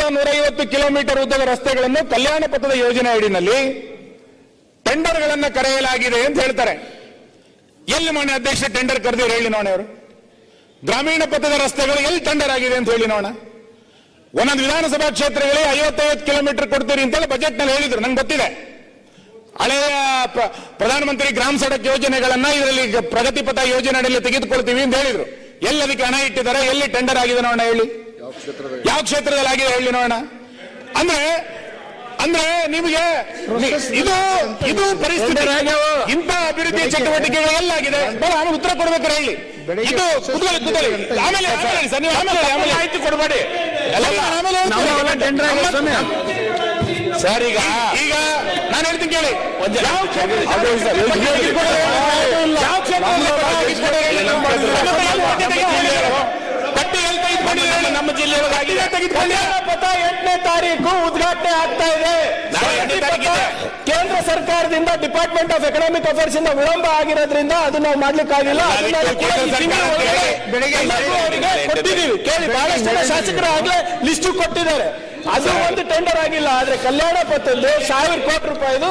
ನೂರೈವತ್ತು ಕಿಲೋಮೀಟರ್ ಉದ್ದದ ರಸ್ತೆಗಳನ್ನು ಕಲ್ಯಾಣ ಪಥದ ಯೋಜನೆ ಅಡಿನಲ್ಲಿ ಟೆಂಡರ್ಗಳನ್ನ ಕರೆಯಲಾಗಿದೆ ಅಂತ ಹೇಳ್ತಾರೆ. ಎಲ್ಲಿ ಮಾನ್ಯ ಅಧ್ಯಕ್ಷ ಟೆಂಡರ್ ಕರೆದಿರು ಹೇಳಿ ನೋಣ ಅವರು. ಗ್ರಾಮೀಣ ಪಥದ ರಸ್ತೆಗಳು ಎಲ್ಲಿ ಟೆಂಡರ್ ಆಗಿದೆ ಅಂತ ಹೇಳಿ ನೋಣ ಒಂದೊಂದು ವಿಧಾನಸಭಾ ಕ್ಷೇತ್ರಗಳಿಗೆ ಐವತ್ತೈವತ್ತು ಕಿಲೋಮೀಟರ್ ಕೊಡ್ತೀರಿ ಅಂತೇಳಿ ಬಜೆಟ್ನಲ್ಲಿ ಹೇಳಿದ್ರು, ನಂಗೆ ಗೊತ್ತಿದೆ. ಹಳೆಯ ಪ್ರ- ಪ್ರಧಾನಮಂತ್ರಿ ಗ್ರಾಮ ಸಡಕ್ ಯೋಜನೆಗಳನ್ನ ಇದರಲ್ಲಿ ಪ್ರಗತಿ ಪಥ ಯೋಜನೆ ಅಡಿಯಲ್ಲಿ ತೆಗೆದುಕೊಳ್ತೀವಿ ಅಂತ ಹೇಳಿದ್ರು. ಎಲ್ಲಿ ಅದಕ್ಕೆ ಹಣ ಇಟ್ಟಿದ್ದಾರೆ ಎಲ್ಲಿ ಟೆಂಡರ್ ಆಗಿದೆ ನೋಡೋಣ ಹೇಳಿ. ಯಾವ ಕ್ಷೇತ್ರದಲ್ಲಿ ಆಗಿದೆ ಹೇಳಿ ನೋಡೋಣ. ಅಂದ್ರೆ ಅಂದ್ರೆ ನಿಮಗೆ ಇದು ಇದು ಪರಿಸ್ಥಿತಿ. ಇಂಥ ಅಭಿವೃದ್ಧಿ ಚಟುವಟಿಕೆಗಳು ಎಲ್ಲಾಗಿದೆ. ನಾನು ಆಮೇಲೆ ಉತ್ತರ ಕೊಡ್ಬೇಕಾರೆ ಹೇಳಿ. ಇದು ಕುತ್ಕೊಳ್ಳಿ ಕುತ್ಕೊಳ್ಳಿ. ಆಮೇಲೆ ಸರ್, ನೀವು ಆಮೇಲೆ ಆಮೇಲೆ ಮಾಹಿತಿ ಕೊಡಬೇಡಿ. ಎಲ್ಲ. ಸರ್ ಈಗ ಈಗ ನಾನು ಹೇಳ್ತೀನಿ ಕೇಳಿ. ಯಾವ ಕ್ಷೇತ್ರ- ಯಾವ ಪಟ್ಟಿ ಎಲ್ಲಿ ತೆಗೆದುಕೊಂಡಿದ್ದೀರಿ? ನಮ್ಮ ಜಿಲ್ಲೆಯೊಳಗಾಗಿದೆ ತೆಗೆದುಕೊಂಡೆ ಪಥ ಎಂಟನೇ ತಾರೀಕು ಉದ್ಘಾಟನೆ ಆಗ್ತಾ ಇದೆ. ಕೇಂದ್ರ ಸರ್ಕಾರದಿಂದ ಡಿಪಾರ್ಟ್ಮೆಂಟ್ ಆಫ್ ಎಕನಾಮಿಕ್ ಅಫೇರ್ಸ್ ಇಂದ ವಿಳಂಬ ಆಗಿರೋದ್ರಿಂದ ಅದು ನಾವು ಮಾಡ್ಲಿಕ್ಕಾಗಿಲ್ಲ. ಕೊಟ್ಟಿದ್ದೀವಿ. ಕೇಳಿ ಬಹಳಷ್ಟು ಜನ ಶಾಸಕರು ಆಗ್ಲೇ ಲಿಸ್ಟ್ ಕೊಟ್ಟಿದ್ದಾರೆ. ಅದು ಒಂದು ಟೆಂಡರ್ ಆಗಿಲ್ಲ ಆದ್ರೆ ಕಲ್ಯಾಣ ಪಥದ್ದು ಸಾವಿರ ಕೋಟಿ ರೂಪಾಯಿದು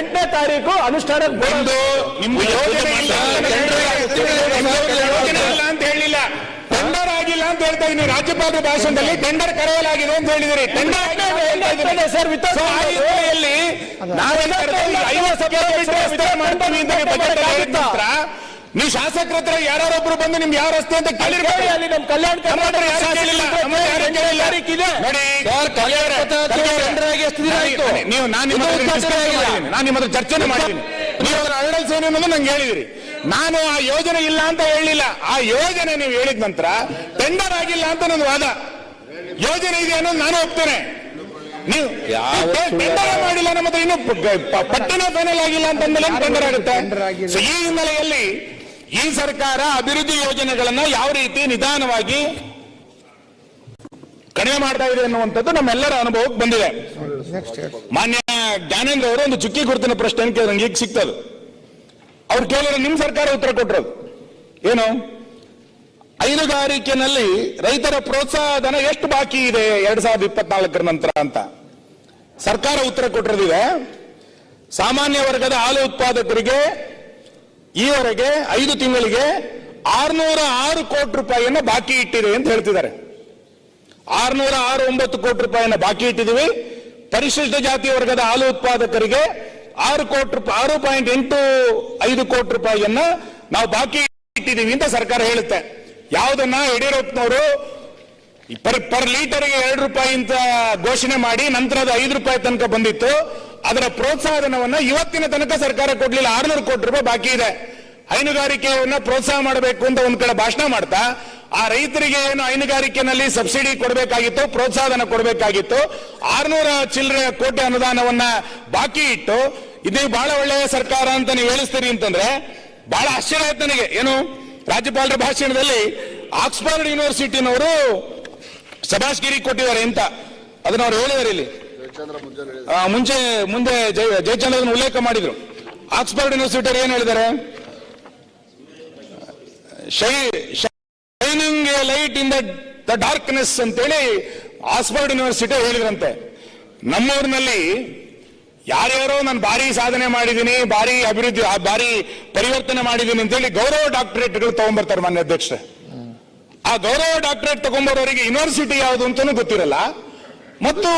ಎಂಟನೇ ತಾರೀಕು ಅನುಷ್ಠಾನ ಬಂದು ಇಲ್ಲ. ಯೋಜನೆ ಇಲ್ಲ ಅಂತ ಹೇಳಿಲ್ಲ. ಟೆಂಡರ್ ಆಗಿಲ್ಲ ಅಂತ ಹೇಳ್ತಾ ಇದ್ದೀನಿ. ರಾಜ್ಯಪಾಲರ ಭಾಷಣದಲ್ಲಿ ಟೆಂಡರ್ ಕರೆಯಲಾಗಿದೆ ಅಂತ ಹೇಳಿದಿರಿ. ಟೆಂಡರ್. ಸರ್ ನೀವು ಶಾಸಕರ ಹತ್ರ ಯಾರೊಬ್ರು ಬಂದು ನಿಮ್ಗೆ ಯಾವ ರಸ್ತೆ ಅಂತ ಕೇಳಿರ್ಬೋದು ಅಲ್ಲಿ ನಮ್ಮ ಕಲ್ಯಾಣ ಕರ್ನಾಟಕ ಎಷ್ಟು ದಿನ ಆಯ್ತು? ನೀವು ನಾನು ನಿಮ್ಮ. ನಾನು ನಿಮ್ಮ ಹತ್ರ ಚರ್ಚೆನೆ ಮಾಡಿದ್ದೀನಿ. ನೀವು ಅದರ ಅರಡಲ್ಸ್ ಏನು ಅನ್ನೋದು ನಂಗೆ ಹೇಳಿದಿರಿ. ನಾನು ಆ ಯೋಜನೆ ಇಲ್ಲ ಅಂತ ಹೇಳಲಿಲ್ಲ. ಆ ಯೋಜನೆ ನೀವು ಹೇಳಿದ ನಂತರ ಟೆಂಡರ್ ಆಗಿಲ್ಲ ಅಂತ ನನ್ನ ವಾದ. ಯೋಜನೆ ಇದೆ ಅನ್ನೋದು ನಾನು ಒಪ್ತೇನೆ. ನೀವು ಟೆಂಡರ್ ಮಾಡಿಲ್ಲ ನಮ್ಮ ಹತ್ರ ಇನ್ನು ಪಟ್ಟಣ ಫೈನಲ್ ಆಗಿಲ್ಲ ಅಂತಂದ್ರೆ ಟೆಂಡರ್ ಆಗುತ್ತೆ? ಈ ಹಿನ್ನೆಲೆಯಲ್ಲಿ ಈ ಸರ್ಕಾರ ಅಭಿವೃದ್ಧಿ ಯೋಜನೆಗಳನ್ನ ಯಾವ ರೀತಿ ನಿಧಾನವಾಗಿ ಕಡಿಮೆ ಮಾಡ್ತಾ ಇದೆ ಅನ್ನುವಂಥದ್ದು ನಮ್ಮೆಲ್ಲರ ಅನುಭವಕ್ಕೆ ಬಂದಿದೆ. ಮಾನ್ಯ ಜ್ಞಾನೇಂದ್ರ ಅವರು ಒಂದು ಚುಕ್ಕಿ ಗುರುತಿನ ಪ್ರಶ್ನೆ ಕೇಳಿದ್ರೆ ನಂಗೆ ಈಗ ಸಿಗ್ತದೆ. ಅವ್ರು ಕೇಳಿದ್ರೆ ನಿಮ್ಮ ಸರ್ಕಾರ ಉತ್ತರ ಕೊಟ್ಟರು ಏನು? ಹೈನುಗಾರಿಕೆನಲ್ಲಿ ರೈತರ ಪ್ರೋತ್ಸಾಹ ಧನ ಎಷ್ಟು ಬಾಕಿ ಇದೆ ಎರಡ್ ಸಾವಿರದ ಇಪ್ಪತ್ನಾಲ್ಕರ ನಂತರ ಅಂತ. ಸರ್ಕಾರ ಉತ್ತರ ಕೊಟ್ಟಿರೋದಿದೆ. ಸಾಮಾನ್ಯ ವರ್ಗದ ಹಾಲು ಉತ್ಪಾದಕರಿಗೆ ಈವರೆಗೆ ಐದು ತಿಂಗಳಿಗೆ ಆರ್ನೂರ ಆರು ಕೋಟಿ ರೂಪಾಯಿಯನ್ನ ಬಾಕಿ ಇಟ್ಟಿದೆ ಅಂತ ಹೇಳ್ತಿದ್ದಾರೆ. ಆರ್ನೂರ ಆರು ಒಂಬತ್ತು ಕೋಟಿ ರೂಪಾಯಿಯನ್ನು ಬಾಕಿ ಇಟ್ಟಿದ್ದೀವಿ. ಪರಿಶಿಷ್ಟ ಜಾತಿ ವರ್ಗದ ಹಾಲು ಉತ್ಪಾದಕರಿಗೆ ಆರು ಕೋಟಿ ರೂಪಾಯಿ ಆರು ಪಾಯಿಂಟ್ ಎಂಟು ಐದು ಕೋಟಿ ರೂಪಾಯಿಯನ್ನ ನಾವು ಬಾಕಿ ಇಟ್ಟಿದ್ದೀವಿ ಅಂತ ಸರ್ಕಾರ ಹೇಳುತ್ತೆ. ಯಾವುದನ್ನ ಯಡಿಯೂರಪ್ಪನವರು ಪರ್ ಪರ್ ಲೀಟರ್ಗೆ ಎರಡು ರೂಪಾಯಿ ಅಂತ ಘೋಷಣೆ ಮಾಡಿ ನಂತರ ಅದು ಐದು ರೂಪಾಯಿ ತನಕ ಬಂದಿತ್ತು. ಅದರ ಪ್ರೋತ್ಸಾಹಧನವನ್ನ ಇವತ್ತಿನ ತನಕ ಸರ್ಕಾರ ಕೊಡ್ಲಿಲ್ಲ. ಆರ್ನೂರು ಕೋಟಿ ರೂಪಾಯಿ ಬಾಕಿ ಇದೆ. ಹೈನುಗಾರಿಕೆಯನ್ನ ಪ್ರೋತ್ಸಾಹ ಮಾಡಬೇಕು ಅಂತ ಒಂದ್ ಕಡೆ ಭಾಷಣ ಮಾಡ್ತಾ, ಆ ರೈತರಿಗೆ ಏನು ಹೈನುಗಾರಿಕೆನಲ್ಲಿ ಸಬ್ಸಿಡಿ ಕೊಡಬೇಕಾಗಿತ್ತು, ಪ್ರೋತ್ಸಾಹನ ಕೊಡಬೇಕಾಗಿತ್ತು, ಆರ್ನೂರ ಚಿಲ್ಲರೆ ಕೋಟಿ ಅನುದಾನವನ್ನ ಬಾಕಿ ಇಟ್ಟು ಇದು ಬಹಳ ಒಳ್ಳೆಯ ಸರ್ಕಾರ ಅಂತ ನೀವು ಹೇಳಿಸ್ತೀರಿ ಅಂತಂದ್ರೆ ಬಹಳ ಆಶ್ಚರ್ಯ ಆಯ್ತು ನನಗೆ. ಏನು? ರಾಜ್ಯಪಾಲರ ಭಾಷಣದಲ್ಲಿ ಆಕ್ಸ್ಫರ್ಡ್ ಯೂನಿವರ್ಸಿಟಿನವರು ಸಭಾಷ್ಗಿರಿ ಕೊಟ್ಟಿದ್ದಾರೆ ಅಂತ. ಅದನ್ನ ಅವ್ರು ಹೇಳಿದ್ದಾರೆ ಇಲ್ಲಿ. ಮುಂಚೆ ಮುಂದೆ ಜಯ ಜಯಚಂದ್ರ ಉಲ್ಲೇಖ ಮಾಡಿದ್ರು. ಆಕ್ಸ್ಫರ್ಡ್ ಯೂನಿವರ್ಸಿಟಿ ಏನ್ ಹೇಳಿದ್ದಾರೆ shining a light in the darkness ಅಂತೇಳಿ ಆಕ್ಸ್ಫರ್ಡ್ ಯೂನಿವರ್ಸಿಟಿ ಹೇಳಿದ್ರಂತೆ. ನಮ್ಮೂರಿನಲ್ಲಿ ಯಾರ್ಯಾರೋ ನಾನು ಭಾರಿ ಸಾಧನೆ ಮಾಡಿದ್ದೀನಿ ಭಾರಿ ಅಭಿವೃದ್ಧಿ ಭಾರಿ ಪರಿವರ್ತನೆ ಮಾಡಿದ್ದೀನಿ ಅಂತೇಳಿ ಗೌರವ ಡಾಕ್ಟರೇಟ್ಗಳು ತಗೊಂಡ್ಬರ್ತಾರೆ ಮಾನ್ಯ ಅಧ್ಯಕ್ಷ ಆ ಗೌರವ ಡಾಕ್ಟರೇಟ್ ತಗೊಂಬರೋರಿಗೆ ಯೂನಿವರ್ಸಿಟಿ ಯಾವುದು ಅಂತಾನೂ ಗೊತ್ತಿರಲ್ಲ. ಮತ್ತು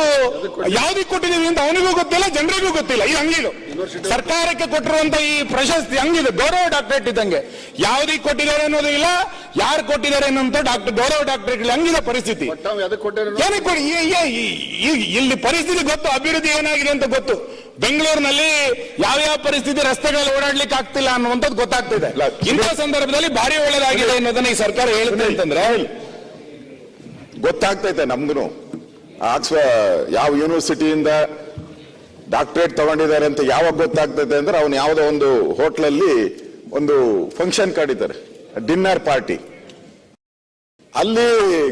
ಯಾವ್ದಕ್ಕೆ ಕೊಟ್ಟಿದ್ದೀವಿ ಅಂತ ಅವನಿಗೂ ಗೊತ್ತಿಲ್ಲ ಜನರಿಗೂ ಗೊತ್ತಿಲ್ಲ. ಇದು ಹಂಗಿದು. ಸರ್ಕಾರಕ್ಕೆ ಕೊಟ್ಟಿರುವಂತ ಈ ಪ್ರಶಸ್ತಿ ಹಂಗಿದೆ. ಗೌರವ ಡಾಕ್ಟರೇಟ್ ಇದ್ದಂಗೆ. ಯಾವ್ದಕ್ಕೆ ಕೊಟ್ಟಿದ್ದಾರೆ ಅನ್ನೋದು ಇಲ್ಲ ಯಾರು ಕೊಟ್ಟಿದ್ದಾರೆ ಅನ್ನೋಂತ ಡಾಕ್ಟರ್ ಗೌರವ ಡಾಕ್ಟರೇಟ್ ಹಂಗಿದೆ ಪರಿಸ್ಥಿತಿ. ಇಲ್ಲಿ ಪರಿಸ್ಥಿತಿ ಗೊತ್ತು ಅಭಿವೃದ್ಧಿ ಏನಾಗಿದೆ ಅಂತ ಗೊತ್ತು. ಬೆಂಗಳೂರಿನಲ್ಲಿ ಯಾವ ಯಾವ ಪರಿಸ್ಥಿತಿ ರಸ್ತೆಗಳಲ್ಲಿ ಓಡಾಡ್ಲಿಕ್ಕೆ ಆಗ್ತಿಲ್ಲ ಅನ್ನುವಂಥದ್ದು ಗೊತ್ತಾಗ್ತಿದೆ. ಇಂಥ ಸಂದರ್ಭದಲ್ಲಿ ಭಾರಿ ಒಳ್ಳೇದಾಗಿದೆ ಅನ್ನೋದನ್ನ ಈ ಸರ್ಕಾರ ಹೇಳುತ್ತೆ ಅಂತಂದ್ರೆ ಗೊತ್ತಾಗ್ತೈತೆ ನಮ್ಗೂ ಆಕ್ಸ್ಫ ಯಾವ ಯೂನಿವರ್ಸಿಟಿಯಿಂದ ಡಾಕ್ಟರೇಟ್ ತಗೊಂಡಿದ್ದಾರೆ ಅಂತ ಯಾವಾಗ ಗೊತ್ತಾಗ್ತದೆ ಅಂದ್ರೆ ಅವನು ಯಾವುದೋ ಒಂದು ಹೋಟ್ಲಲ್ಲಿ ಒಂದು ಫಂಕ್ಷನ್ ಕಡಿತಾರೆ ಡಿನ್ನರ್ ಪಾರ್ಟಿ ಅಲ್ಲಿ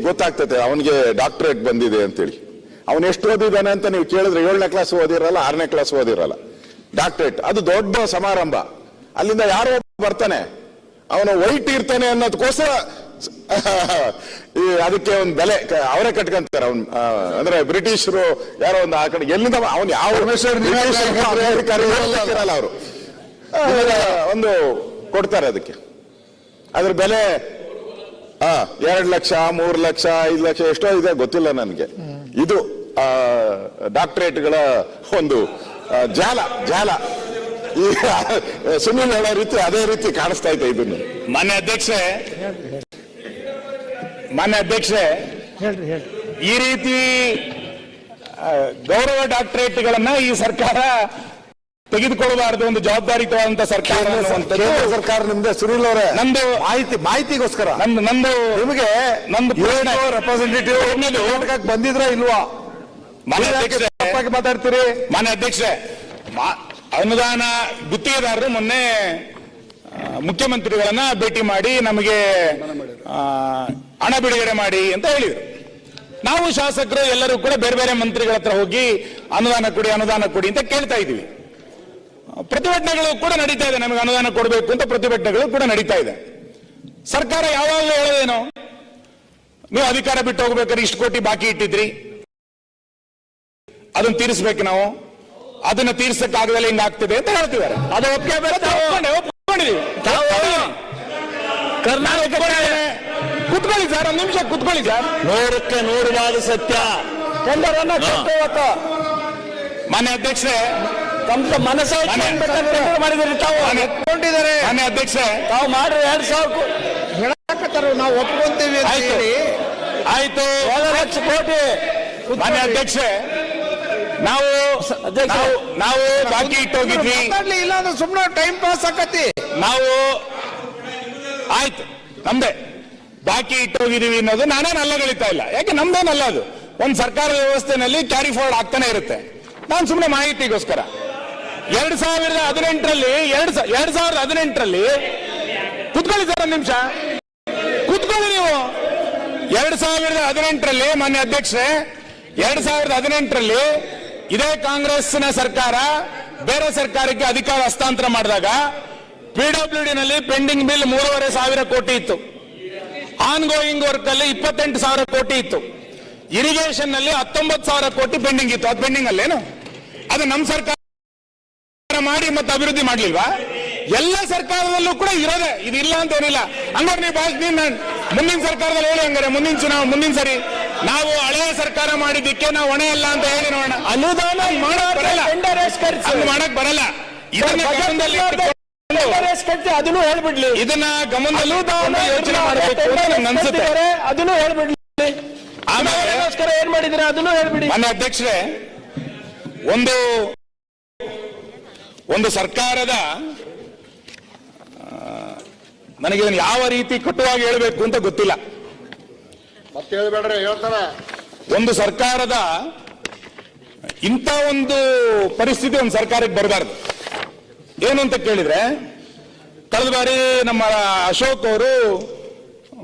ಗೊತ್ತಾಗ್ತದೆ ಅವನಿಗೆ ಡಾಕ್ಟರೇಟ್ ಬಂದಿದೆ ಅಂತೇಳಿ. ಅವನು ಎಷ್ಟು ಓದಿದ್ದಾನೆ ಅಂತ ನೀವು ಕೇಳಿದ್ರೆ ಏಳನೇ ಕ್ಲಾಸ್ ಓದಿರಲ್ಲ, ಆರನೇ ಕ್ಲಾಸ್ ಓದಿರಲ್ಲ. ಡಾಕ್ಟರೇಟ್ ಅದು ದೊಡ್ಡ ಸಮಾರಂಭ. ಅಲ್ಲಿಂದ ಯಾರೋ ಬರ್ತಾನೆ, ಅವನು ವೈಟ್ ಇರ್ತಾನೆ ಅನ್ನೋದಕ್ಕೋಸ್ಕರ ಈ ಅದಕ್ಕೆ ಒಂದು ಬೆಲೆ ಅವರೇ ಕಟ್ಕೊಂತಾರೆ ಅವ್ನು ಅಂದ್ರೆ ಬ್ರಿಟಿಷರು ಯಾರೋ ಒಂದು ಆ ಕಡೆ ಎಲ್ಲಿಂದ ಅವನು ಯಾವ ಅವರು. ಒಂದು ಕೊಡ್ತಾರೆ ಅದಕ್ಕೆ. ಅದ್ರ ಬೆಲೆ ಹಾ ಎರಡ್ ಲಕ್ಷ ಮೂರು ಲಕ್ಷ ಐದು ಲಕ್ಷ ಎಷ್ಟೋ ಇದೆ ಗೊತ್ತಿಲ್ಲ ನನಗೆ. ಇದು ಆ, ಡಾಕ್ಟರೇಟ್ಗಳ ಒಂದು ಜಾಲ ಜಾಲ. ಈ ಸುನಿಲ್ ಹೇಳೋ ರೀತಿ ಅದೇ ರೀತಿ ಕಾಣಿಸ್ತಾ ಇದೆ ಇದನ್ನು. ಮಾನ್ಯ ಅಧ್ಯಕ್ಷೆ ಮಾನ್ಯ ಅಧ್ಯಕ್ಷೆ ಹೇಳ್ರಿ ಈ ರೀತಿ ಗೌರವ ಡಾಕ್ಟರೇಟ್ಗಳನ್ನ ಈ ಸರ್ಕಾರ ತೆಗೆದುಕೊಳ್ಳಬಾರದು ಒಂದು ಜವಾಬ್ದಾರಿಯುತವಾದಂತ ಸರ್ಕಾರ ಕೇಂದ್ರ ಸರ್ಕಾರ ನಿಮ್ದೆ ಸುನಿಲ್ ಅವರೇ. ನಂದು ಮಾಹಿತಿ ಮಾಹಿತಿಗೋಸ್ಕರ. ನಂದು ನಂದು ನಿಮಗೆ ನಂದು. ರೆಪ್ರೆಸೆಂಟೇಟಿವ್ ಕರ್ನಾಟಕಕ್ಕೆ ಬಂದಿದ್ರ ಇಲ್ವಾ? ಮಾನ್ಯ ಮಾತಾಡ್ತೀರಿ? ಮಾನ್ಯ ಅಧ್ಯಕ್ಷೆ ಮಾ- ಅನುದಾನ ಗುತ್ತಿಗೆದಾರರು ಮೊನ್ನೆ ಮುಖ್ಯಮಂತ್ರಿಗಳನ್ನ ಭೇಟಿ ಮಾಡಿ ನಮಗೆ ಆ, ಹಣ ಬಿಡುಗಡೆ ಮಾಡಿ ಅಂತ ಹೇಳಿದರು. ನಾವು ಶಾಸಕರು ಎಲ್ಲರೂ ಕೂಡ ಬೇರೆ ಬೇರೆ ಮಂತ್ರಿಗಳ ಹತ್ರ ಹೋಗಿ ಅನುದಾನ ಕೊಡಿ ಅನುದಾನ ಕೊಡಿ ಅಂತ ಕೇಳ್ತಾ ಇದ್ದೀವಿ. ಪ್ರತಿಭಟನೆಗಳು ಕೂಡ ನಡೀತಾ ಇದೆ ನಮಗೆ ಅನುದಾನ ಕೊಡಬೇಕು ಅಂತ ಪ್ರತಿಭಟನೆಗಳು ಕೂಡ ನಡೀತಾ ಇದೆ. ಸರ್ಕಾರ ಯಾವಾಗಲೂ ಹೇಳೋದೇನು? ನೀವು ಅಧಿಕಾರ ಬಿಟ್ಟು ಹೋಗ್ಬೇಕಾದ್ರೆ ಇಷ್ಟು ಕೋಟಿ ಬಾಕಿ ಇಟ್ಟಿದ್ರಿ. ಅದನ್ನ ತೀರಿಸ್ಬೇಕು ನಾವು. ಅದನ್ನ ತೀರ್ಸಕ್ಕಾಗದಲ್ಲ ಹಿಂಗ ಆಗ್ತದೆ ಅಂತ ಹೇಳ್ತಿದ್ದಾರೆ. ಅದು ಒಪ್ಪಿಗೆ ಒಪ್ಕೊಂಡಿದೀವಿ. ಒಪ್ಕೊಂಡಿದ್ದೇನೆ. ಕುತ್ಕೊಳ್ಳಿ ಸರ್ ಒಂದ್ ನಿಮಿಷ ಕುತ್ಕೊಳ್ಳಿ ಸರ್. ನೂರಕ್ಕೆ ನೂರು ಮಾತು ಸತ್ಯ ಟೆಂಡರ್ ಅನ್ನ ಮನೆ ಅಧ್ಯಕ್ಷರೇ. ಮಾನ್ಯ ಅಧ್ಯಕ್ಷೆ ತಮ್ಮ ಮನಸ್ಸಾಗಿ ಮನೆ- ಟೆಂಡರ್ ಮಾಡಿದ್ರಿ ತಾವು. ಒಪ್ಕೊಂಡಿದ್ದಾರೆ ಮಾನ್ಯ ಅಧ್ಯಕ್ಷೆ ತಾವು ಮಾಡ್ರಿ ಎರಡ್ ಸಾವಿರ ಹೇಳಕತ್ತಾರ ನಾವು ಒಪ್ಕೊಂತೀವಿ ಅಂತ ಆಯ್ತು. ಹೇಳಿ. ಆಯ್ತು. ಒಂದು ಲಕ್ಷ ಕೋಟಿ ಮಾನ್ಯ ಅಧ್ಯಕ್ಷೆ ನಾವು ನಾವು ಬಾಕಿ ಇಟ್ಟೋಗಿದ್ವಿ. ಇಲ್ಲ ಅಂದ್ರೆ ಸುಮ್ಮನೆ ಟೈಮ್ ಪಾಸ್ ಆಕತಿ. ನಾವು ಆಯ್ತು. ನಮ್ದೇ. ಬಾಕಿ ಇಟ್ಟೋಗಿದ್ದೀವಿ ಅನ್ನೋದು ನಾನೇ ಅಲ್ಲಗಳಿತಾ ಇಲ್ಲ. ಯಾಕೆ? ನಮ್ದೇನಲ್ಲ ಅದು. ಒಂದು ಸರ್ಕಾರದ ವ್ಯವಸ್ಥೆನಲ್ಲಿ ಕ್ಯಾರಿ ಫಾರ್ವರ್ಡ್ ಆಗ್ತಾನೆ ಇರುತ್ತೆ. ನಾನು ಸುಮ್ಮನೆ ಮಾಹಿತಿಗೋಸ್ಕರ. ಎರಡ್ ಸಾವಿರದ ಹದಿನೆಂಟರಲ್ಲಿ, ಎರಡ್ ಎರಡ್ ಸಾವಿರದ ಹದಿನೆಂಟರಲ್ಲಿ ಕುತ್ಕೊಳ್ಳಿ ಸರ್ ಒಂದು ನಿಮಿಷ. ಕುತ್ಕೊಳ್ಳಿ ನೀವು. ಎರಡ್ ಸಾವಿರದ ಹದಿನೆಂಟರಲ್ಲಿ ಮಾನ್ಯ ಅಧ್ಯಕ್ಷರೇ, ಎರಡ್ ಸಾವಿರದ ಹದಿನೆಂಟರಲ್ಲಿ ಇದೇ ಕಾಂಗ್ರೆಸ್ನ ಸರ್ಕಾರ ಬೇರೆ ಸರ್ಕಾರಕ್ಕೆ ಅಧಿಕಾರ ಹಸ್ತಾಂತರ ಮಾಡಿದಾಗ ಪಿಡಬ್ಲ್ಯೂ ಡಿ ನಲ್ಲಿ ಪೆಂಡಿಂಗ್ ಬಿಲ್ ಮೂರುವರೆ ಸಾವಿರ ಕೋಟಿ ಇತ್ತು. ಆನ್ ಗೋಯಿಂಗ್ ವರ್ಕ್ ಅಲ್ಲಿ ಇಪ್ಪತ್ತೆಂಟು ಸಾವಿರ ಕೋಟಿ ಇತ್ತು. ಇರಿಗೇಷನ್ನಲ್ಲಿ ಹತ್ತೊಂಬತ್ತು ಸಾವಿರ ಕೋಟಿ ಪೆಂಡಿಂಗ್ ಇತ್ತು. ಅದು ಪೆಂಡಿಂಗ್ ಅಲ್ಲೇನು? ಅದು ನಮ್ಮ ಸರ್ಕಾರ ಮಾಡಿ ಮತ್ತೆ ಅಭಿವೃದ್ಧಿ ಮಾಡ್ಲಿಲ್ವಾ? ಎಲ್ಲ ಸರ್ಕಾರದಲ್ಲೂ ಕೂಡ ಇರೋದೆ. ಇದು ಇಲ್ಲ ಅಂತ ಏನಿಲ್ಲ. ಹಂಗಾರೆ ನೀವು ಬಾಸ್ ನೀನ್ ನಾನ್- ಮುಂದಿನ ಸರ್ಕಾರದಲ್ಲಿ ಹೇಳಿ ಹಂಗಾರೆ. ಮುಂದಿನ ಚುನಾವ ಮುಂದಿನ ಸರಿ. ನಾವು ಹಳೆಯ ಸರ್ಕಾರ ಮಾಡಿದ್ದಕ್ಕೆ ನಾವು ಹೊಣೆ ಅಲ್ಲ ಅಂತ ಹೇಳಿ ನೋಡೋಣ. ಅನುದಾನ ಮಾಡಕ್ ಬರಲ್ಲ. ಮಾಡಕ್ ಬರಲ್ಲ. ಇದನ್ನ ಟೆಂಡರ್ ಅದನ್ನು ಹೇಳ್ಬಿಡ್ಲಿ. ಇದನ್ನ ಗಮನದಲ್ಲೂ ಯೋಚನೆ ಮಾಡಬೇಕು ಅನ್ಸುತ್ತೆ ಅದನ್ನು ಹೇಳ್ಬಿಡ್ಲಿ. ಆಮೇಲೆ ಏನ್ ಮಾಡಿದ್ರೆ ಅದನ್ನು ಹೇಳ್ಬಿಡಿ. ನಮ್ಮ ಅಧ್ಯಕ್ಷರೇ ಒಂದು ಒಂದು ಸರ್ಕಾರದ ನನಗೆ ಇದನ್ನು ಯಾವ ರೀತಿ ಕಟ್ಟುವಾಗಿ ಹೇಳಬೇಕು ಅಂತ ಗೊತ್ತಿಲ್ಲ. ಮತ್ತೆ ಹೇಳ್ಬೇಡ್ರಿ ಹೇಳ್ತಾರೆ. ಒಂದು ಸರ್ಕಾರದ ಇಂಥ ಒಂದು ಪರಿಸ್ಥಿತಿ ಒಂದು ಸರ್ಕಾರಕ್ಕೆ ಬರಬಾರ್ದು. ಏನು ಅಂತ ಕೇಳಿದ್ರೆ ಕಳೆದ ಬಾರಿ ನಮ್ಮ ಅಶೋಕ್ ಅವರು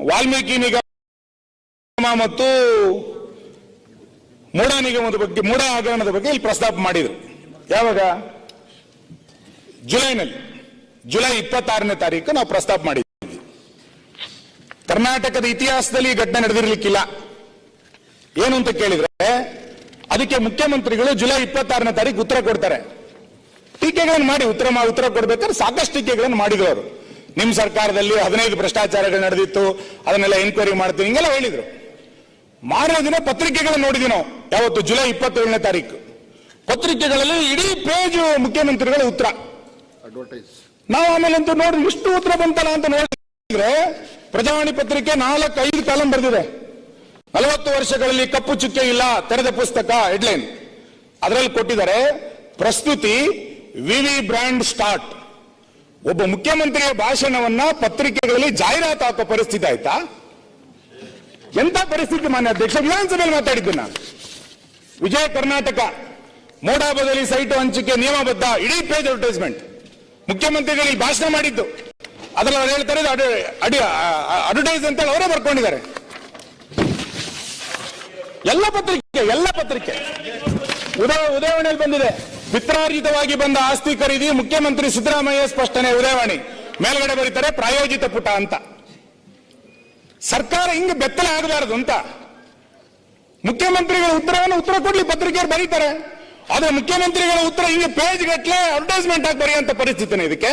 ವಾಲ್ಮೀಕಿ ನಿಗಮ ಮತ್ತು ಮೂಡ ನಿಗಮದ ಬಗ್ಗೆ ಮೂಡ ಹಗರಣದ ಬಗ್ಗೆ ಇಲ್ಲಿ ಪ್ರಸ್ತಾಪ ಮಾಡಿದ್ರು. ಯಾವಾಗ? ಜುಲೈನಲ್ಲಿ. ಜುಲೈ ಇಪ್ಪತ್ತಾರನೇ ತಾರೀಕು ನಾವು ಪ್ರಸ್ತಾಪ ಮಾಡಿದ್ವಿ. ಕರ್ನಾಟಕದ ಇತಿಹಾಸದಲ್ಲಿ ಈ ಘಟನೆ ನಡೆದಿರ್ಲಿಕ್ಕಿಲ್ಲ. ಏನು ಅಂತ ಕೇಳಿದ್ರೆ, ಅದಕ್ಕೆ ಮುಖ್ಯಮಂತ್ರಿಗಳು ಜುಲೈ ಇಪ್ಪತ್ತಾರನೇ ತಾರೀಕು ಉತ್ತರ ಕೊಡ್ತಾರೆ. ಟೀಕೆಗಳನ್ನು ಮಾಡಿ ಉತ್ತರ ಉತ್ತರ ಕೊಡ್ಬೇಕಾದ್ರೆ ಸಾಕಷ್ಟು ಟೀಕೆಗಳನ್ನು ಮಾಡಿದ್ರು ಅವರು. ನಿಮ್ಮ ಸರ್ಕಾರದಲ್ಲಿ ಹದಿನೈದು ಭ್ರಷ್ಟಾಚಾರಗಳು ನಡೆದಿತ್ತು ಅದನ್ನೆಲ್ಲ ಎನ್ಕ್ವೈರಿ ಮಾಡ್ತೀವಿ ಹಿಂಗೆಲ್ಲ ಹೇಳಿದ್ರು. ಮಾರನೇ ದಿನ ಪತ್ರಿಕೆಗಳನ್ನು ನೋಡಿದ್ವಿ ನಾವು ಯಾವತ್ತು? ಜುಲೈ ಇಪ್ಪತ್ತೇಳನೇ ತಾರೀಕು. ಪತ್ರಿಕೆಗಳಲ್ಲಿ ಇಡೀ ಪೇಜ್ ಮುಖ್ಯಮಂತ್ರಿಗಳ ಉತ್ತರ. ನಾವು ಆಮೇಲೆ ಅಂತೂ ನೋಡಿ ಇಷ್ಟು ಉತ್ತರ ಬಂತಲ್ಲ ಅಂತ ನೋಡಿದ್ರೆ ಪ್ರಜಾವಾಣಿ ಪತ್ರಿಕೆ ನಾಲ್ಕು ಐದು ಕಾಲಂ ಬರೆದಿದೆ. ನಲವತ್ತು ವರ್ಷಗಳಲ್ಲಿ ಕಪ್ಪು ಚುಕ್ಕೆ ಇಲ್ಲ ತೆರೆದ ಪುಸ್ತಕ ಹೆಡ್ಲೈನ್ ಅದರಲ್ಲಿ ಕೊಟ್ಟಿದ್ದಾರೆ ಪ್ರಸ್ತುತಿ ವಿವಿ ಬ್ರ್ಯಾಂಡ್ ಸ್ಟಾರ್ಟ್. ಒಬ್ಬ ಮುಖ್ಯಮಂತ್ರಿಯ ಭಾಷಣವನ್ನ ಪತ್ರಿಕೆಗಳಲ್ಲಿ ಜಾಹೀರಾತು ಹಾಕೋ ಪರಿಸ್ಥಿತಿ ಆಯ್ತಾ? ಎಂತ ಪರಿಸ್ಥಿತಿ ಮಾನ್ಯ ಅಧ್ಯಕ್ಷ? ವಿಧಾನಸಭೆಯಲ್ಲಿ ಮಾತಾಡಿದ್ದು ನಾನು. ವಿಜಯ ಕರ್ನಾಟಕ, ಮೋಡಾ ಬದಲಿ ಸೈಟು ಹಂಚಿಕೆ ನಿಯಮಬದ್ಧ, ಇಡೀ ಪೇಜ್ ಅಡ್ವರ್ಟೈಸ್ಮೆಂಟ್ ಈ ಭಾಷಣ ಮಾಡಿದ್ದು. ಅದ್ರಲ್ಲಿ ಅವ್ರು ಹೇಳ್ತಾರೆ ಅಡ್ವರ್ಟೈಸ್ ಅಂತ ಹೇಳಿ ಅವರೇ ಬರ್ಕೊಂಡಿದ್ದಾರೆ. ಎಲ್ಲ ಪತ್ರಿಕೆ ಎಲ್ಲ ಪತ್ರಿಕೆ. ಉದಯ, ಉದಯವಾಣಿಯಲ್ಲಿ ಬಂದಿದೆ. ಪಿತ್ರಾರ್ಜಿತವಾಗಿ ಬಂದ ಆಸ್ತಿ ಖರೀದಿ ಮುಖ್ಯಮಂತ್ರಿ ಸಿದ್ದರಾಮಯ್ಯ ಸ್ಪಷ್ಟನೆ, ಉದಯವಾಣಿ. ಮೇಲ್ಗಡೆ ಬರೀತಾರೆ, ಪ್ರಾಯೋಜಿತ ಪುಟ ಅಂತ. ಸರ್ಕಾರ ಹಿಂಗೆ ಬೆತ್ತಲೆ ಆಗಬಾರದು ಅಂತ. ಮುಖ್ಯಮಂತ್ರಿಗಳ ಉತ್ತರವನ್ನು ಉತ್ತರ ಕೊಡ್ಲಿ ಪತ್ರಿಕೆಯವರು ಬರೀತಾರೆ. ಆದ್ರೆ ಮುಖ್ಯಮಂತ್ರಿಗಳ ಉತ್ತರ ಹಿಂಗೆ ಪೇಜ್ ಗಟ್ಟಲೆ ಅಡ್ವರ್ಟೈಸ್ಮೆಂಟ್ ಆಗಿ ಬರೆಯುವಂತ ಪರಿಸ್ಥಿತಿನೇ ಇದಕ್ಕೆ.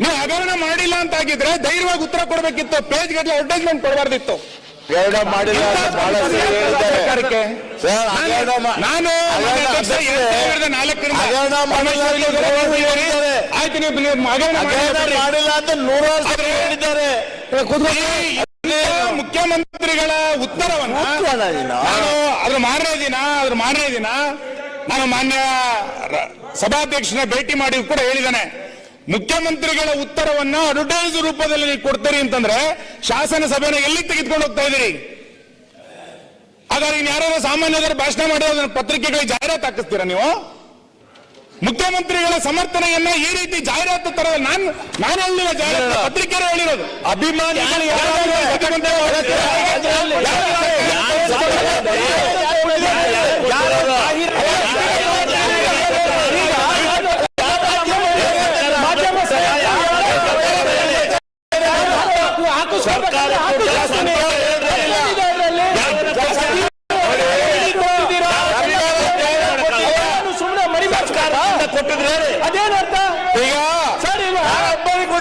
ನೀವು ಹಗರಣ ಮಾಡಿಲ್ಲ ಅಂತ ಆಗಿದ್ರೆ ಧೈರ್ಯವಾಗಿ ಉತ್ತರ ಕೊಡಬೇಕಿತ್ತು ಪೇಜ್ ಗಟ್ಟಲೆ ಅಡ್ವರ್ಟೈಸ್ಮೆಂಟ್ ಕೊಡಬಾರ್ದಿತ್ತು. ಹಗರಣ ಮಾಡಿಲ್ಲ ಬಹಳ ಹೇಳಿದ್ದಾರೆ. ಸರ್, ಹಗರಣ ನಾನು ಹಗರಣ ಮಾಡಿಲ್ಲ. ಆಯ್ತು ನೀವು ಹಗರಣ ಮಾಡಿಲ್ಲ. ಅಂತ ನೂರಾರು ಸರಿ ಹೇಳಿದ್ದಾರೆ ಮುಖ್ಯಮಂತ್ರಿಗಳ ಉತ್ತರವನ್ನು ನಾನು ಅದ್ರ ಮಾರನೇ ದಿನ ಅದ್ರ ಮಾರನೇ ದಿನ ನಾನು ಮಾನ್ಯ ಸಭಾಧ್ಯಕ್ಷನ ಭೇಟಿ ಮಾಡಿ ಕೂಡ ಹೇಳಿದ್ದಾನೆ ಮುಖ್ಯಮಂತ್ರಿಗಳ ಉತ್ತರವನ್ನ ಅಡ್ವರ್ಟೈಸ್ ರೂಪದಲ್ಲಿ ನೀವು ಕೊಡ್ತೀರಿ ಅಂತಂದ್ರೆ ಶಾಸನ ಸಭೆನ ಎಲ್ಲಿ ತೆಗೆದುಕೊಂಡು ಹೋಗ್ತಾ ಇದ್ದೀರಿ ಹಾಗಾದ್ರೆ ಯಾರು ಸಾಮಾನ್ಯರು ಭಾಷಣ ಮಾಡಿ ಅದನ್ನ ಪತ್ರಿಕೆಗಳಿಗೆ ಜಾಹೀರಾತು ಹಾಕಿಸ್ತೀರಾ ನೀವು ಮುಖ್ಯಮಂತ್ರಿಗಳ ಸಮರ್ಥನೆಯನ್ನ ಈ ರೀತಿ ಜಾಹೀರಾತು ತರ ನಾನು ನಾನು ಹೇಳಿಲ್ಲ ಜಾಹೀರಾತು ಪತ್ರಿಕೆಯವರು ಹೇಳಿರೋದು ಅಭಿಮಾನಿಗಳು ಯಾರಾದ್ರೂ ಮುಖ್ಯಮಂತ್ರಿ ಸುಮ್ಮನೆ ಮರಿಬಾರ್ದು ಕೊಟ್ಟಿದ್ರೆ ಅದೇನರ್ಥ? ಈಗ ಸರ್ ಈಗ advertisement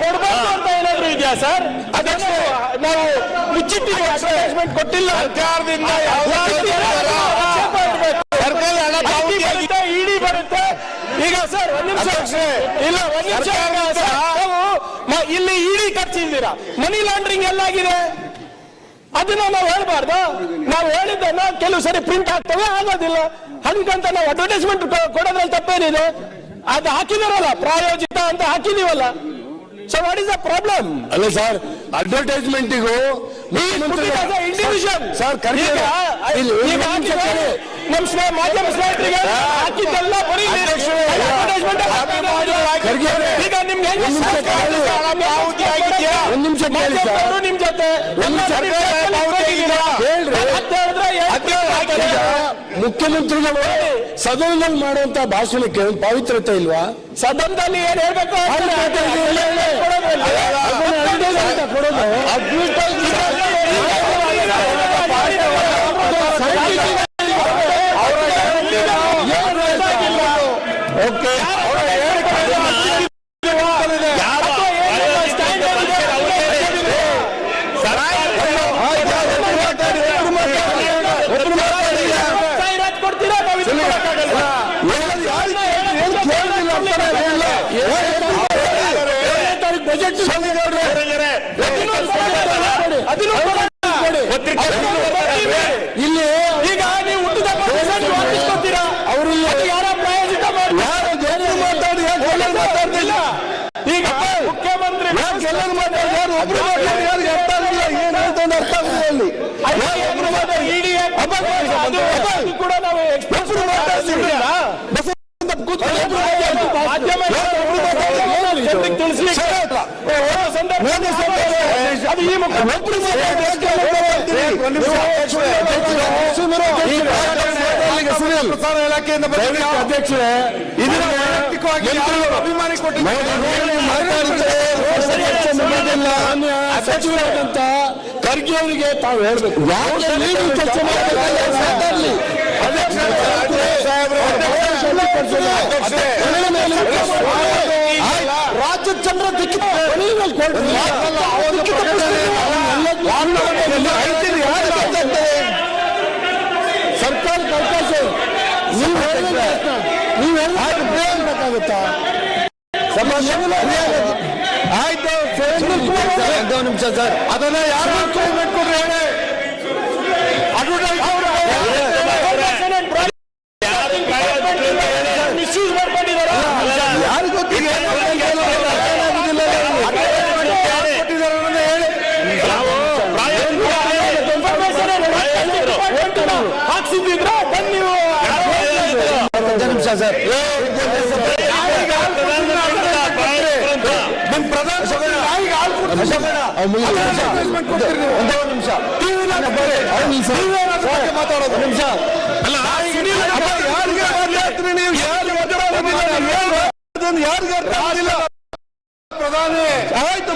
ಕೊಡ್ಬೇಕು ಅಂತ ಏನಾದ್ರು ಇದೆಯಾ ಸರ್? ಅದನ್ನು ನಾವು ಅಡ್ವರ್ಟೈಸ್ಮೆಂಟ್ ಕೊಟ್ಟಿಲ್ಲ. ಸರ್ಕಾರದಿಂದ ಬರುತ್ತೆ. ಇಡಿ ಬರುತ್ತೆ ಈಗ ಸರ್ ಒಂದ್ ನಿಮಿಷ. ಇಲ್ಲ ಒಂದ್ ನಿಮಿಷ. ಇಡಿ ಖರ್ಚಿದ್ದೀರಾ ಮನಿ ಲಾಂಡ್ರಿಂಗ್ ಎಲ್ಲಾಗಿದೆ? ಅದನ್ನ ನಾವು ಹೇಳ್ಬಾರ್ದು? ನಾವು ಹೇಳಿದ್ದನ್ನ ಕೆಲವು ಸರಿ ಪ್ರಿಂಟ್ ಆಗ್ತವೆ ಆಗೋದಿಲ್ಲ. ಹಂಗಂತ ನಾವು ಅಡ್ವರ್ಟೈಸ್ಮೆಂಟ್ ಕೊಡೋದ್ರಲ್ಲಿ ತಪ್ಪೇನಿದೆ? ಅದು ಹಾಕಿದಾರಲ್ಲ ಪ್ರಾಯೋಜಿತ ಅಂತ ಹಾಕಿದೀವಲ್ಲ. So what is the problem ಅಲ್ಲ ಸರ್ ಅಡ್ವರ್ಟೈಸ್ಮೆಂಟಿಗೂ ಇಂಡಿವಿಜುವಲ್ ಸರ್, ಕರ್ಗೆ- ಇಲ್ಲಿ ಒಂದು ನಿಮಿಷ ಕೇಳಿ. ನಮ್ಮ ಸ್ನೇ ಮಾಧ್ಯಮ ಸ್ನೇಹಿತರಿಗೆ ಹಾಕಿದ್ದೆಲ್ಲ ಬರೀ ಅಡ್ವರ್ಟೈಸ್ಮೆಂಟ್ ಈಗ ನಿಮ್ಗೆ ಕೇಳಿ. ಸರ್. ನಿಮ್ ಜೊತೆ ಮುಖ್ಯಮಂತ್ರಿಗಳು ಸದನದಲ್ಲಿ ಮಾಡುವಂತ ಭಾಷಣಕ್ಕೆ ಪವಿತ್ರತೆ ಪಾವಿತ್ರತೆ ಇಲ್ವಾ ಸದನದಲ್ಲಿ ಏನ್ ಹೇಳ್ಬೇಕು ಕೊಡೋದು ಓಕೆ ಜಾಹೀರಾತು ಕೊಡ್ತೀರಾ ನಾವು ಇದು ಕೊಡಕ್ಕಾಗಲ್ಲ. ಬಜೆಟ್ ಅದನ್ನು ಕೊಡಿ. ಇಲ್ಲಿ ಈಗ ನೀವು ಹುಟ್ಟಿದ ಅವರು ಯಾರ ಪ್ರಾಯೋಜಿತ ಮಾಡ್ತಾರೆ? ಮಾತಾಡಿ ಮಾತಾಡ್ತಿಲ್ಲ. ಈಗ ಮುಖ್ಯಮಂತ್ರಿ ಎಲ್ಲರೂ ಮಾತಾಡಿ ಯಾರು ಒಬ್ರು ಮಾತಾಡಿ ಯಾರಿಗೆ ಅರ್ಥ ಆಗಿಲ್ಲ ಏನ್ ಹೇಳ್ತಾನೆ ಅರ್ಥ ಆಗಿಲ್ಲ ಇಲ್ಲಿ ಇಡಿ ಕೂಡ ನಾವು ಎಕ್ಸ್ಪ್ರೆಸ್ ಮಾತಾಡ್ತಿದ್ದೀರಾ ಪ್ರಸಾರ ಇಲಾಖೆಯಿಂದ ಅಧ್ಯಕ್ಷರೇ ಅಭಿಮಾನಿ ಸಚಿವರಾದಂತ ಖರ್ಗೆ ಅವರಿಗೆ ತಾವು ಹೇಳ್ಬೇಕು. ಚರ್ಚೆ ಮಾತಾಡಲಿ ರಾಜ್ಯ ಚಂದ್ರ ದಿಕ್ಕಿ ಸರ್ಕಾರಕ್ಕೆ ಅವಕಾಶ ನೀವು ನೀವು ಹೇಳಬೇಕಾಗುತ್ತಾ ಆಯ್ತು ಒಂದು ನಿಮಿಷ ಸರ್ ಅದನ್ನ ಯಾರು ಕೊಡ್ರಿ ಹೇಳಿ ಬಂದು ನೀವು. ನಿಮಿಷ. ಸರ್ ನಿಮ್ ಪ್ರಧಾನ ನಿಮಿಷ ಮಾತಾಡೋದು ನಿಮಿಷ. ಅಲ್ಲ ಯಾರಿಗೆ ಯಾರಿಗೆ ಅರ್ಥ ಆಗಿಲ್ಲ ಪ್ರಧಾನಿ ಆಯ್ತು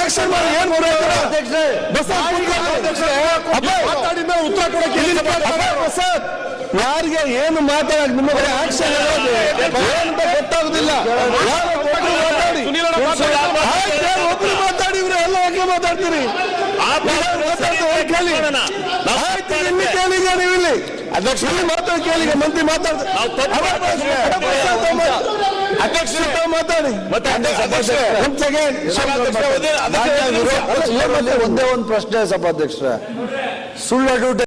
ಆಕ್ಷನ್ ಮಾಡಿ ಏನ್ ಮಾತಾಡಿದ ಉತ್ತರ ಕೊಡಕ್ಕೆ ಯಾರಿಗೆ ಏನು ಮಾತಾಡಕ್ ನಿಮ್ಮ ಬರೀ ಆಕ್ಷನ್ ಗೊತ್ತಾಗುದಿಲ್ಲ ಮಾತಾಡ್ತೀರಿ ಇಲ್ಲಿ ಅಧ್ಯಕ್ಷ ಮಾತಾಡಿ ಕೇಳಿ ಮಂತ್ರಿ ಮಾತಾಡ್ತಾರೆ ಅಧ್ಯಕ್ಷ ಮಾತಾಡಿ ಒಂದ್ ಒಂದೇ ಪ್ರಶ್ನೆ ಸಭಾಧ್ಯಕ್ಷರೇ ಸುಳ್ಳು